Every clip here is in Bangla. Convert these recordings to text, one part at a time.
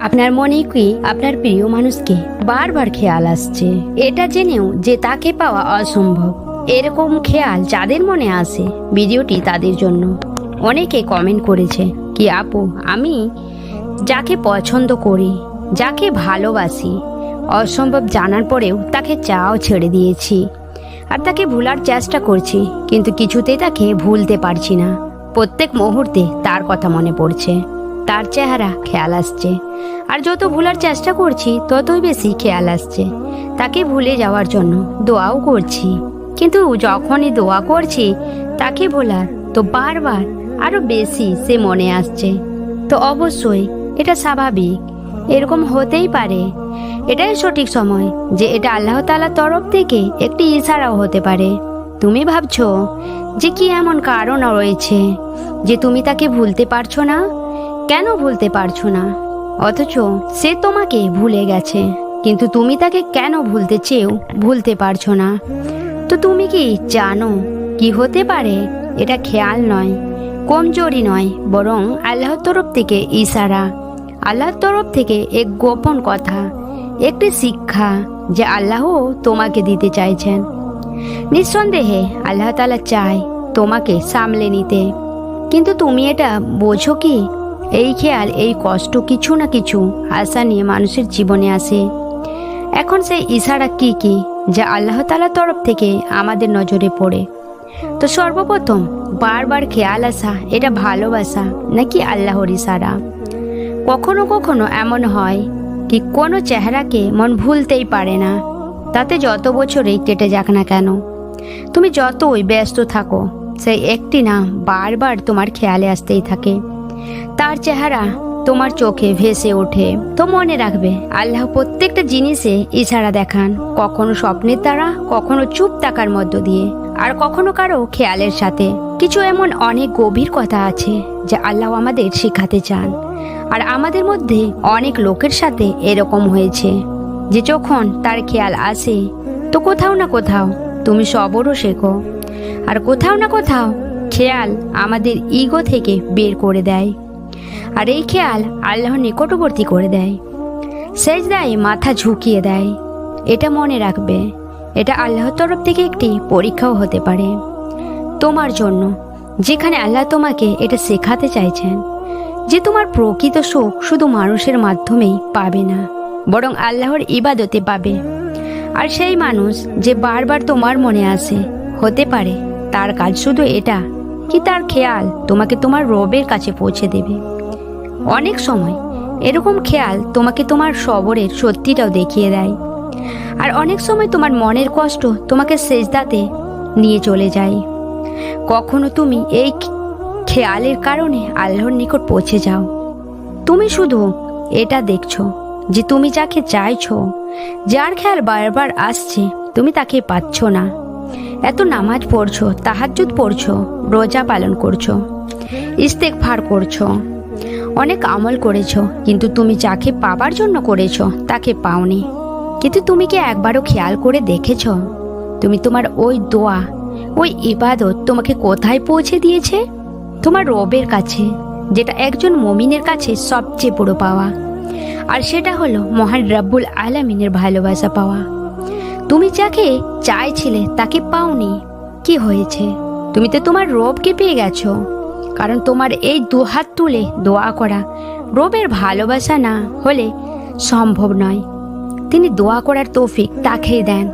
আপনার মনে কি আপনার প্রিয় মানুষকে বারবার খেয়াল আসছে? এটা জেনেও যে তাকে পাওয়া অসম্ভব। এরকম খেয়াল যাদের মনে আসে ভিডিওটি তাদের জন্য। অনেকে কমেন্ট করেছে, কি আপু, আমি যাকে পছন্দ করি, যাকে ভালোবাসি, অসম্ভব জানার পরেও তাকে চাও ছেড়ে দিয়েছি। আর তাকে ভুলার চেষ্টা করছি, কিন্তু কিছুতেই তাকে ভুলতে পারছি না। প্রত্যেক মুহূর্তে তার কথা মনে পড়ছে। তার চেহারা খেয়াল আসছে। আর যত ভুলার চেষ্টা করছি, ততই বেশি খেয়াল আসছে। তাকে ভুলে যাওয়ার জন্য দোয়াও করছি। কিন্তু যখনই দোয়া করছি, তাকে ভোলার তো বারবার আরও বেশি সে মনে আসছে। তো অবশ্যই এটা স্বাভাবিক। এরকম হতেই পারে। এটাই সঠিক সময় যে এটা আল্লাহ তালার তরফ থেকে একটি ইশারাও হতে পারে। তুমি ভাবছ যে কি এমন কারণ রয়েছে যে তুমি তাকে ভুলতে পারছ না? কেন ভুলতে পারছ না? অথচ সে তোমাকে ভুলে গেছে। কিন্তু তুমি তাকে কেন ভুলতে চেয়েও ভুলতে পারছ না? তো তুমি কি জানো কি হতে পারে? এটা খেয়াল নয়, কমজোরি নয়, বরং আল্লাহর তরফ থেকে ইশারা। আল্লাহর তরফ থেকে এক গোপন কথা, একটি শিক্ষা যে আল্লাহ তোমাকে দিতে চাইছেন। নিঃসন্দেহে আল্লাহ তালা চায় তোমাকে সামলে নিতে। কিন্তু তুমি এটা বোঝো কি? এই খেয়াল, এই কষ্ট কিছু না কিছু আশা নিয়ে মানুষের জীবনে আসে। এখন সেই ইশারা কি কি যা আল্লাহ তালার তরফ থেকে আমাদের নজরে পড়ে? তো সর্বপ্রথম, বারবার খেয়াল আসা, এটা ভালোবাসা নাকি আল্লাহর ইশারা? কখনো কখনো এমন হয় কি কোনো চেহারাকে মন ভুলতেই পারে না, তাতে যত বছরেই কেটে যাক না কেন। তুমি যতই ব্যস্ত থাকো, সেই একটি না বারবার তোমার খেয়ালে আসতেই থাকে। তার চেহারা তোমার চোখে ভেসে ওঠে। তো মনে রাখবে, আল্লাহ প্রত্যেকটা জিনিসে ইশারা দেখান, কখনো স্বপ্নের দ্বারা, কখনো চুপ থাকার মধ্য দিয়ে, আর কখনো কারও খেয়ালের সাথে। কিছু এমন অনেক গভীর কথা আছে, যা আল্লাহ আমাদের শেখাতে চান। আর আমাদের মধ্যে অনেক লোকের সাথে এরকম হয়েছে, যে যখন তার খেয়াল আসে, তো কোথাও না কোথাও তুমি সবরও শেখো। আর কোথাও না কোথাও খেয়াল আমাদের ইগো থেকে বের করে দেয়। আর এই খেয়াল আল্লাহর নিকটবর্তী করে দেয়। সেজদায় মাথা ঝুঁকিয়ে দেয়। এটা মনে রাখবে। এটা আল্লাহর তরফ থেকে একটি পরীক্ষাও হতে পারে। তোমার জন্য, যেখানে আল্লাহ তোমাকে এটা শেখাতে চাইছেন, যে তোমার প্রকৃত সুখ শুধু মানুষের মাধ্যমেই পাবে না, বরং আল্লাহর ইবাদতে পাবে। আর সেই মানুষ যে বারবার তোমার মনে আসে হতে পারে তার কাজ শুধু এটা কি তার খেয়াল? তোমাকে তোমার রবের কাছে পৌঁছে দেবে। অনেক সময় এরকম খেয়াল তোমাকে তোমার সবরের সত্যিটাও দেখিয়ে দেয়। আর অনেক সময় তোমার মনের কষ্ট তোমাকে সেজদাতে নিয়ে চলে যায়। কখনো তুমি এই খেয়ালের কারণে আল্লাহর নিকট পৌঁছে যাও। তুমি শুধু এটা দেখছ যে তুমি যাকে চাইছো, যার খেয়াল বারবার আসছে, তুমি তাকে পাচ্ছ না। এত নামাজ পড়ছো, তাহাজ্জুদ পড়ছো, রোজা পালন করছ ইস্তেক ফার করছ, অনেক আমল করেছ, কিন্তু তুমি যাকে পাবার জন্য করেছ, তাকে পাওনি। কিন্তু তুমি কি একবারও খেয়াল করে দেখেছ? তুমি তোমার ওই দোয়া, ওই ইবাদত তোমাকে কোথায় পৌঁছে দিয়েছে? তোমার রবের কাছে, যেটা একজন মমিনের কাছে সবচেয়ে বড় পাওয়া। আর সেটা হলো মহান রাব্বুল আলামিনের ভালোবাসা পাওয়া। তুমি যাকে চাইছিলে তাকে পাওনি। কি হয়েছে? তুমি তো তোমার রবকে পেয়ে গেছো। কারণ তোমার এই দুহাত তুলে দোয়া করা রবের ভালোবাসা না হলে সম্ভব নয়। তিনি দোয়া করার তৌফিক তাকেই দেন,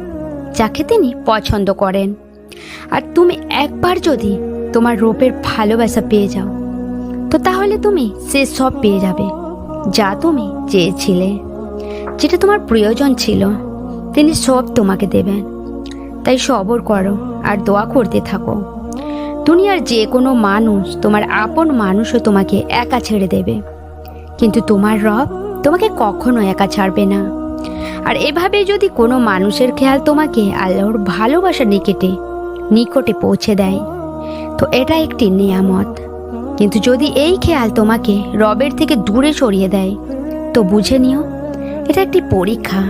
যাকে তিনি পছন্দ করেন। আর তুমি একবার যদি তোমার রোপের ভালোবাসা পেয়ে যাও, তো তাহলে তুমি সে সব পেয়ে যাবে যা তুমি চেয়েছিলে। যেটা তোমার প্রয়োজন ছিল। তিনি সব তোমাকে দেবেন। তাই সবর করো আর দোয়া করতে থাকো। দুনিয়ার যে কোনো মানুষ তোমার আপন মানুষও তোমাকে একা ছেড়ে দেবে। কিন্তু তোমার রব তোমাকে কখনো একা ছাড়বে না। আর এভাবে যদি কোনো মানুষের খেয়াল তোমাকে আল্লাহর ভালোবাসার নিকটে নিকটে পৌঁছে দেয়, তো এটা একটি নিয়ামত। কিন্তু যদি এই খেয়াল তোমাকে রবের থেকে দূরে সরিয়ে দেয়, তো বুঝে নিও, এটা একটি পরীক্ষা।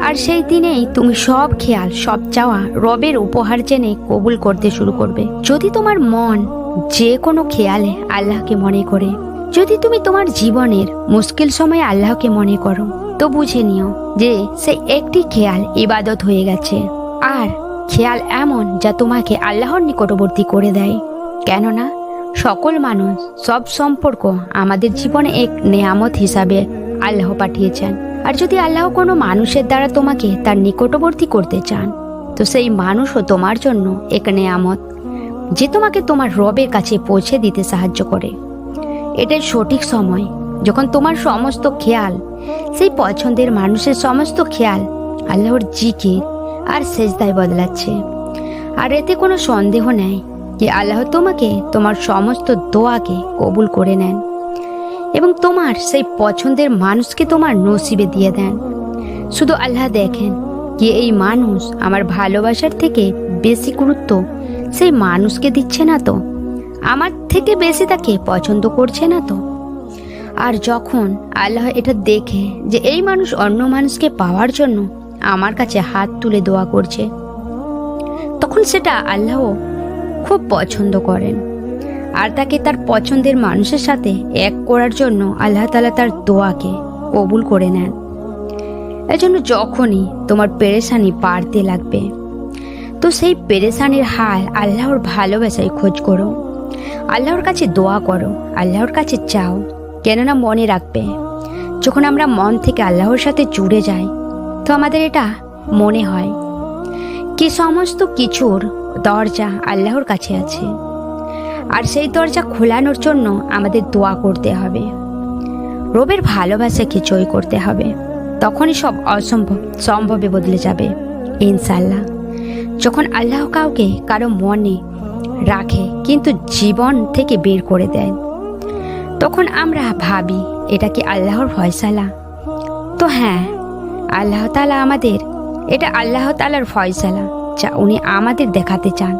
আর সেই দিনেই তুমি সব খেয়াল, সব চাওয়া রবের উপহার জেনে কবুল করতে শুরু করবে। যদি তোমার মন যে কোনো খেয়ালে আল্লাহকে মনে করে, যদি তুমি তোমার জীবনের মুশকিল সময়ে আল্লাহকে মনে করো, তো বুঝে নিও যে সে একটি খেয়াল ইবাদত হয়ে গেছে। আর খেয়াল এমন যা তোমাকে আল্লাহর নিকটবর্তী করে দেয়। কেননা সকল মানুষ সব সম্পর্ক আমাদের জীবনে এক নেয়ামত হিসাবে আল্লাহ পাঠিয়েছেন। আর যদি আল্লাহ কোনো মানুষের দ্বারা তোমাকে তার নিকটবর্তী করতে চান, তো সেই মানুষও তোমার জন্য এক নেয়ামত, যে তোমাকে তোমার রবের কাছে পৌঁছে দিতে সাহায্য করে। এটাই সঠিক সময়। যখন তোমার সমস্ত খেয়াল, সেই পছন্দের মানুষের সমস্ত খেয়াল আল্লাহর জিকির আর সেজদায় বদলাচ্ছে। আর এতে কোনো সন্দেহ নেই যে আল্লাহ তোমাকে তোমার সমস্ত দোয়াকে কবুল করে নেন। এবং তোমার সেই পছন্দের মানুষকে তোমার নসিবে দিয়ে দেন। শুধু আল্লাহ দেখেন যে এই মানুষ আমার ভালোবাসার থেকে বেশি গুরুত্ব, সেই মানুষকে দিচ্ছে না তো? আমার থেকে বেশি তাকে পছন্দ করছে না তো? আর যখন আল্লাহ এটা দেখে যে এই মানুষ অন্য মানুষকে পাওয়ার জন্য আমার কাছে হাত তুলে দোয়া করছে, তখন সেটা আল্লাহ খুব পছন্দ করেন। আর তাকে তার পছন্দের মানুষের সাথে এক করার জন্য আল্লাহ তালা তার দোয়াকে কবুল করে নেন। এজন্য যখনই তোমার পেরেশানি বাড়তে লাগবে, তো সেই পেরেশানির হাল আল্লাহর ভালোবাসায় খোঁজ করো। আল্লাহর কাছে দোয়া করো, আল্লাহর কাছে চাও, কেননা মনে রাখবে, যখন আমরা মন থেকে আল্লাহর সাথে জুড়ে যাই, তো আমাদের এটা মনে হয়। কি সমস্ত কিছুর দরজা আল্লাহর কাছে আছে। আর সেই দরজা খোলানোর জন্য আমাদের দোয়া করতে হবে। রবের ভালোবাসাকে জয় করতে হবে। তখনই সব অসম্ভব, সম্ভবে বদলে যাবে ইনশাল্লাহ যখন আল্লাহ কাউকে কারও মনে রাখে, কিন্তু জীবন থেকে বের করে দেন তখন আমরা ভাবি, এটা কি আল্লাহর ফয়সালা? তো হ্যাঁ আল্লাহ তালা আমাদের, এটা আল্লাহ তালার ফয়সালা, যা উনি আমাদের দেখাতে চান।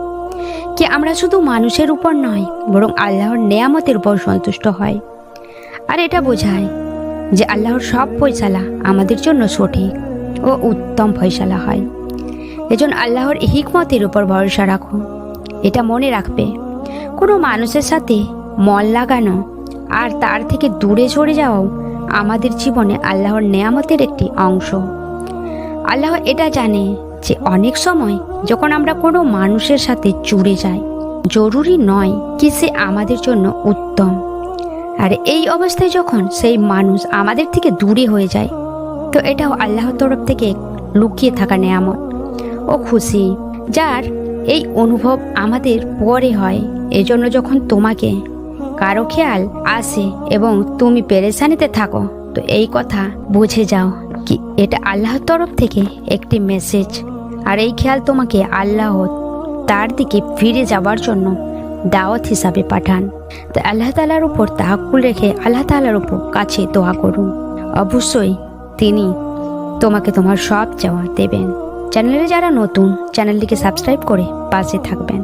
কি আমরা শুধু মানুষের উপর নয়, বরং আল্লাহর নেয়ামতের উপর সন্তুষ্ট হয়। আর এটা বোঝায় যে আল্লাহর সব ফয়সালা আমাদের জন্য সঠিক ও উত্তম ফয়সালা হয়। এজন্য আল্লাহর হিকমতের উপর ভরসা রাখো। এটা মনে রাখবে, কোনো মানুষের সাথে মন লাগানো আর তার থেকে দূরে সরে যাওয়াও আমাদের জীবনে আল্লাহর নেয়ামতের একটি অংশ। আল্লাহ এটা জানে যে অনেক সময় যখন আমরা কোনো মানুষের সাথে জুড়ে যাই, জরুরি নয় কি সে আমাদের জন্য উত্তম। আর এই অবস্থায় যখন সেই মানুষ আমাদের থেকে দূরে হয়ে যায়, তো এটাও আল্লাহর তরফ থেকে লুকিয়ে থাকা নেয়ামত। ও খুশি, যার এই অনুভব আমাদের পরে হয়, এজন্য যখন তোমাকে কারও খেয়াল আসে এবং তুমি পেরেশানিতে থাকো, তো এই কথা বুঝে যাও কি এটা আল্লাহর তরফ থেকে একটি মেসেজ আর এই খেয়াল তোমাকে আল্লাহ তার দিকে ফিরে যাওয়ার জন্য দাওয়াত হিসাবে পাঠান। তো আল্লাহ তালার উপর তাহাকুল রেখে আল্লাহ তালার উপর কাছে দোয়া করুন। অবশ্যই তিনি তোমাকে তোমার সব চাওয়া দেবেন। চ্যানেলে যারা নতুন, চ্যানেলটিকে সাবস্ক্রাইব করে পাশে থাকবেন।